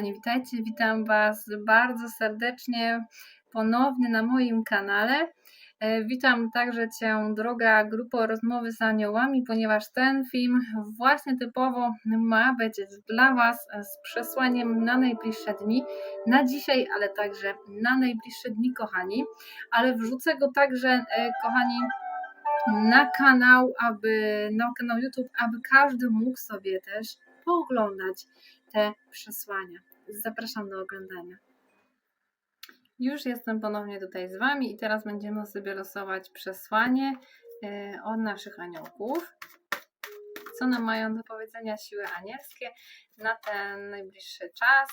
kochani, witajcie. Witam Was bardzo serdecznie ponownie na moim kanale. E, Witam także Cię, droga grupo Rozmowy z Aniołami, ponieważ ten film właśnie typowo ma być dla Was z przesłaniem na najbliższe dni, na dzisiaj, ale także na najbliższe dni, kochani. Ale wrzucę go także, e, kochani, na kanał, aby na kanał YouTube, aby każdy mógł sobie też pooglądać te przesłania. Zapraszam do oglądania. Już jestem ponownie tutaj z Wami i teraz będziemy sobie losować przesłanie e, od naszych aniołków. Co nam mają do powiedzenia siły anielskie na ten najbliższy czas?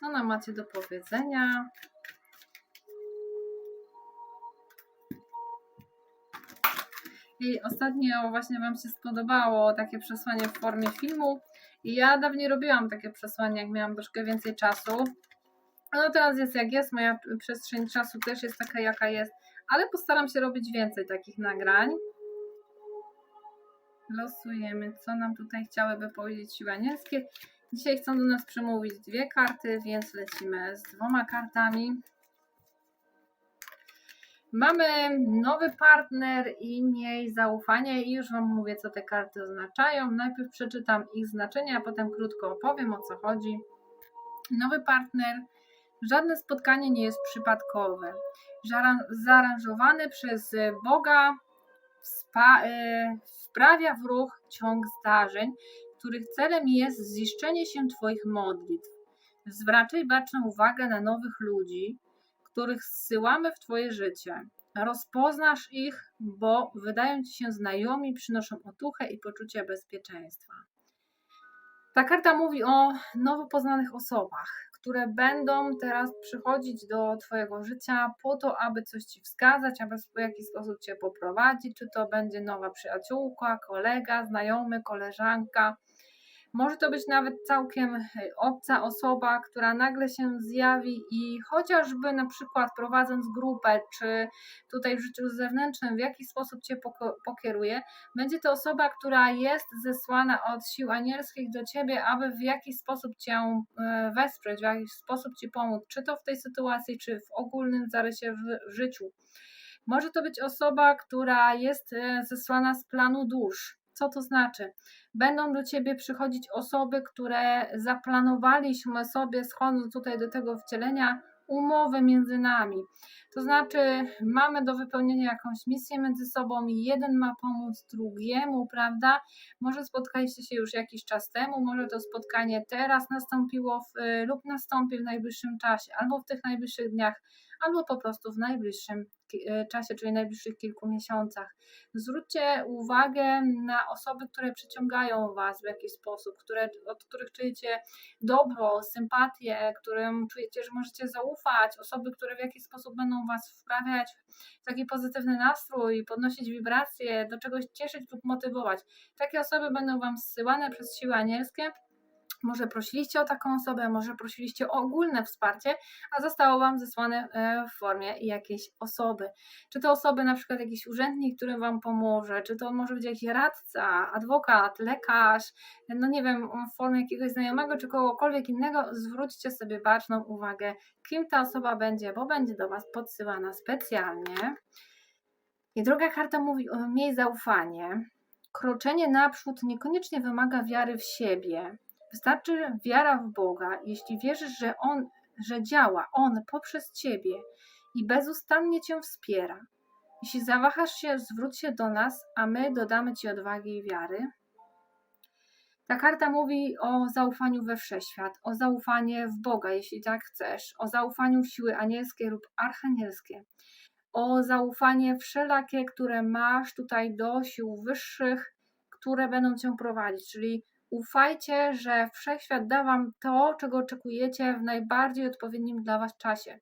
Co nam macie do powiedzenia? I ostatnio właśnie Wam się spodobało takie przesłanie w formie filmu. I ja dawniej robiłam takie przesłanie, jak miałam troszkę więcej czasu. No teraz jest jak jest, moja przestrzeń czasu też jest taka jaka jest, ale postaram się robić więcej takich nagrań. Losujemy, co nam tutaj chciałyby powiedzieć siły anielskie. Dzisiaj chcą do nas przemówić dwie karty, więc lecimy z dwoma kartami. Mamy nowy partner i miej zaufanie i już Wam mówię, co te karty oznaczają. Najpierw przeczytam ich znaczenia, a potem krótko opowiem, o co chodzi. Nowy partner. Żadne spotkanie nie jest przypadkowe. Zaaranżowany przez Boga spa, y, wprawia w ruch ciąg zdarzeń, których celem jest ziszczenie się Twoich modlitw. Zwracaj baczną uwagę na nowych ludzi, których zsyłamy w Twoje życie. Rozpoznasz ich, bo wydają Ci się znajomi, przynoszą otuchę i poczucie bezpieczeństwa. Ta karta mówi o nowo poznanych osobach, które będą teraz przychodzić do Twojego życia po to, aby coś Ci wskazać, aby w jakiś sposób Cię poprowadzić, czy to będzie nowa przyjaciółka, kolega, znajomy, koleżanka, może to być nawet całkiem e, obca osoba, która nagle się zjawi i chociażby na przykład prowadząc grupę, czy tutaj w życiu zewnętrznym, w jakiś sposób Cię pokieruje, będzie to osoba, która jest zesłana od sił anielskich do Ciebie, aby w jakiś sposób Cię e, wesprzeć, w jakiś sposób Ci pomóc, czy to w tej sytuacji, czy w ogólnym zarysie w życiu. Może to być osoba, która jest e, zesłana z planu dusz, co to znaczy? Będą do ciebie przychodzić osoby, które zaplanowaliśmy sobie, schodząc tutaj do tego wcielenia, umowę między nami. To znaczy, mamy do wypełnienia jakąś misję między sobą jeden ma pomóc drugiemu, prawda? Może spotkaliście się już jakiś czas temu, może to spotkanie teraz nastąpiło w, lub nastąpi w najbliższym czasie, albo w tych najbliższych dniach, albo po prostu w najbliższym E, czasie, czyli najbliższych kilku miesiącach. Zwróćcie uwagę na osoby, które przyciągają Was w jakiś sposób, które, od których czujecie dobro, sympatię, którym czujecie, że możecie zaufać, osoby, które w jakiś sposób będą Was wprawiać w taki pozytywny nastrój, podnosić wibracje, do czegoś cieszyć lub motywować. Takie osoby będą Wam zsyłane przez siły anielskie może prosiliście o taką osobę, może prosiliście o ogólne wsparcie, a zostało Wam zesłane e, w formie jakiejś osoby. Czy to osoby, na przykład jakiś urzędnik, który Wam pomoże, czy to może być jakiś radca, adwokat, lekarz, no nie wiem, w formie jakiegoś znajomego, czy kogokolwiek innego, zwróćcie sobie baczną uwagę, kim ta osoba będzie, bo będzie do Was podsyłana specjalnie. I druga karta mówi o miej zaufanie. Kroczenie naprzód niekoniecznie wymaga wiary w siebie, Wystarczy wiara w Boga, jeśli wierzysz, że On, że działa On poprzez Ciebie i bezustannie Cię wspiera. Jeśli zawahasz się, zwróć się do nas, a my dodamy Ci odwagi i wiary. Ta karta mówi o zaufaniu we wszechświat, o zaufanie w Boga, jeśli tak chcesz, o zaufaniu w siły anielskie lub archanielskie, o zaufanie wszelakie, które masz tutaj do sił wyższych, które będą cię prowadzić, czyli Ufajcie, że wszechświat da Wam to, czego oczekujecie w najbardziej odpowiednim dla Was czasie.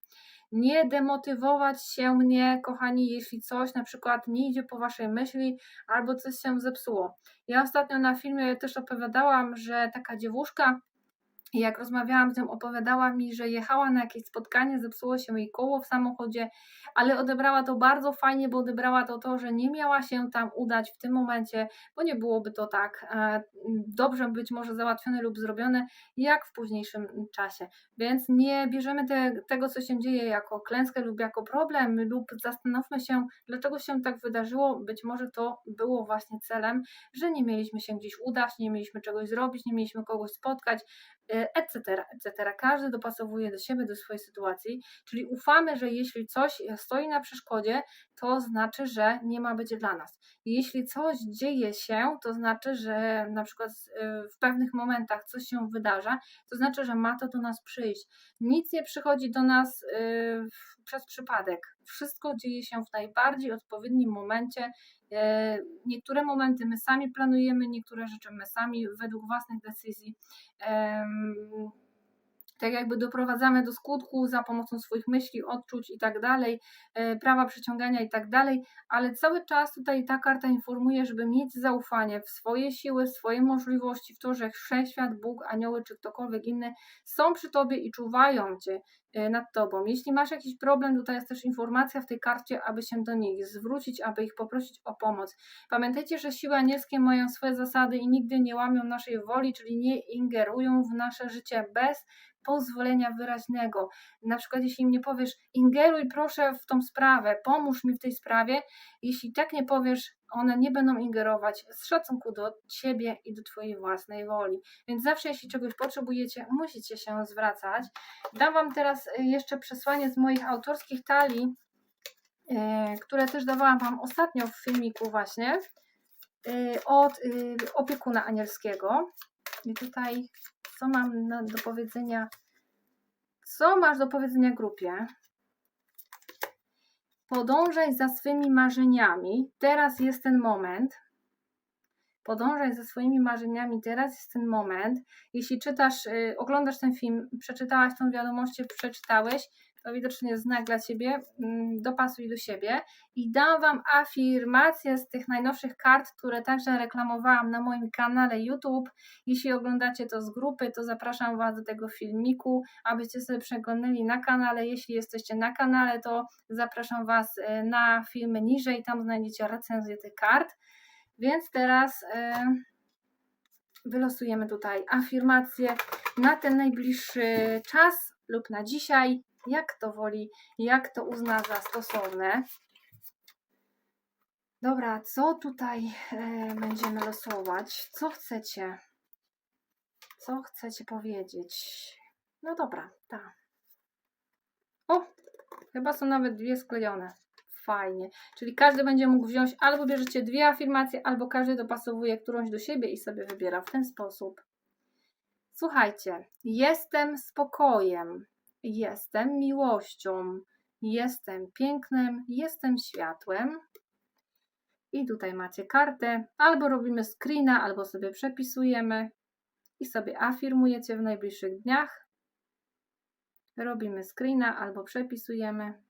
Nie demotywować się mnie, kochani, jeśli coś na przykład nie idzie po Waszej myśli albo coś się zepsuło. Ja ostatnio na filmie też opowiadałam, że taka dziewuszka Jak rozmawiałam z nią, opowiadała mi, że jechała na jakieś spotkanie, zepsuło się jej koło w samochodzie, ale odebrała to bardzo fajnie, bo odebrała to to, że nie miała się tam udać w tym momencie, bo nie byłoby to tak e, dobrze być może załatwione lub zrobione, jak w późniejszym czasie. Więc nie bierzemy te, tego, co się dzieje, jako klęskę lub jako problem, lub zastanówmy się, dlaczego się tak wydarzyło. Być może to było właśnie celem, że nie mieliśmy się gdzieś udać, nie mieliśmy czegoś zrobić, nie mieliśmy kogoś spotkać, etc., etc. Każdy dopasowuje do siebie, do swojej sytuacji, czyli ufamy, że jeśli coś stoi na przeszkodzie, to znaczy, że nie ma być dla nas. Jeśli coś dzieje się, to znaczy, że na przykład y, w pewnych momentach coś się wydarza, to znaczy, że ma to do nas przyjść. Nic nie przychodzi do nas y, przez przypadek. Wszystko dzieje się w najbardziej odpowiednim momencie. E, niektóre momenty my sami planujemy, niektóre rzeczy my sami według własnych decyzji tak jakby doprowadzamy do skutku za pomocą swoich myśli, odczuć i tak dalej, e, prawa przyciągania i tak dalej, ale cały czas tutaj ta karta informuje, żeby mieć zaufanie w swoje siły, w swoje możliwości, w to, że wszechświat, Bóg, anioły czy ktokolwiek inny są przy tobie i czuwają cię e, nad tobą. Jeśli masz jakiś problem, tutaj jest też informacja w tej karcie, aby się do nich zwrócić, aby ich poprosić o pomoc. Pamiętajcie, że siły anielskie mają swoje zasady i nigdy nie łamią naszej woli, czyli nie ingerują w nasze życie bez pozwolenia wyraźnego. Na przykład, jeśli im nie powiesz, ingeruj proszę w tą sprawę, pomóż mi w tej sprawie, jeśli tak nie powiesz, one nie będą ingerować z szacunku do ciebie i do twojej własnej woli. Więc zawsze, jeśli czegoś potrzebujecie, musicie się zwracać. Dam Wam teraz y, jeszcze przesłanie z moich autorskich talii, y, które też dawałam Wam ostatnio w filmiku, właśnie y, od opiekuna anielskiego. I tutaj co mam na, do powiedzenia? Co masz do powiedzenia grupie? Podążaj za swymi marzeniami. Teraz jest ten moment. Podążaj za swoimi marzeniami. Teraz jest ten moment. Jeśli czytasz, yy, oglądasz ten film, przeczytałaś tą wiadomość, przeczytałeś, to widocznie znak dla Ciebie, mm, dopasuj do siebie i dam Wam afirmację z tych najnowszych kart, które także reklamowałam na moim kanale YouTube. Jeśli oglądacie to z grupy, to zapraszam Was do tego filmiku, abyście sobie przeglądali na kanale. Jeśli jesteście na kanale, to zapraszam Was e, na filmy niżej, tam znajdziecie recenzję tych kart. Więc teraz yy, wylosujemy tutaj afirmację na ten najbliższy czas lub na dzisiaj jak to woli, jak to uzna za stosowne. Dobra, co tutaj e, będziemy losować? Co chcecie? Co chcecie powiedzieć? No dobra, tak. O, chyba są nawet dwie sklejone. Fajnie. Czyli każdy będzie mógł wziąć albo bierzecie dwie afirmacje, albo każdy dopasowuje którąś do siebie i sobie wybiera w ten sposób. Słuchajcie, jestem spokojem. Jestem miłością, jestem pięknem, jestem światłem. I tutaj macie kartę, albo robimy screena, albo sobie przepisujemy i sobie afirmujecie w najbliższych dniach. Robimy screena albo przepisujemy.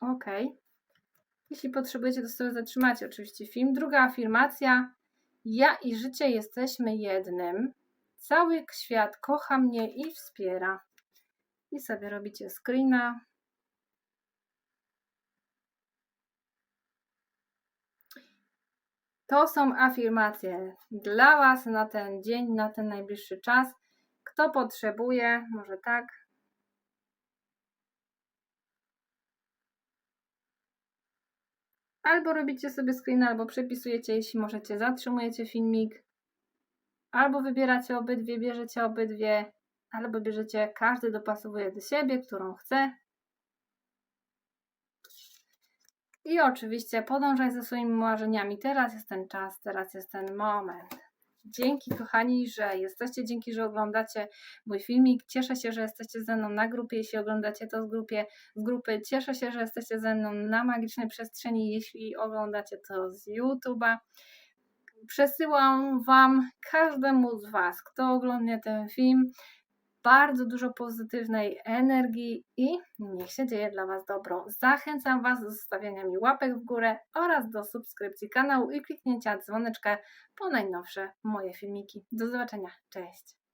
OK. Jeśli potrzebujecie, to sobie zatrzymacie oczywiście film. Druga afirmacja. Ja i życie jesteśmy jednym. Cały świat kocha mnie i wspiera. I sobie robicie screena. To są afirmacje dla Was na ten dzień, na ten najbliższy czas. Kto potrzebuje, może tak. Albo robicie sobie screen, albo przepisujecie, jeśli możecie, zatrzymujecie filmik. Albo wybieracie obydwie, bierzecie obydwie, albo bierzecie, każdy dopasowuje do siebie, którą chce. I oczywiście podążaj ze swoimi marzeniami. Teraz jest ten czas, teraz jest ten moment. Dzięki kochani, że jesteście, dzięki, że oglądacie mój filmik. Cieszę się, że jesteście ze mną na grupie, jeśli oglądacie to z, grupie, z grupy. Cieszę się, że jesteście ze mną na magicznej przestrzeni, jeśli oglądacie to z YouTube'a przesyłam Wam każdemu z Was, kto ogląda ten film, bardzo dużo pozytywnej energii i niech się dzieje dla Was dobro. Zachęcam Was do zostawiania mi łapek w górę oraz do subskrypcji kanału i kliknięcia dzwoneczka po najnowsze moje filmiki. Do zobaczenia. Cześć!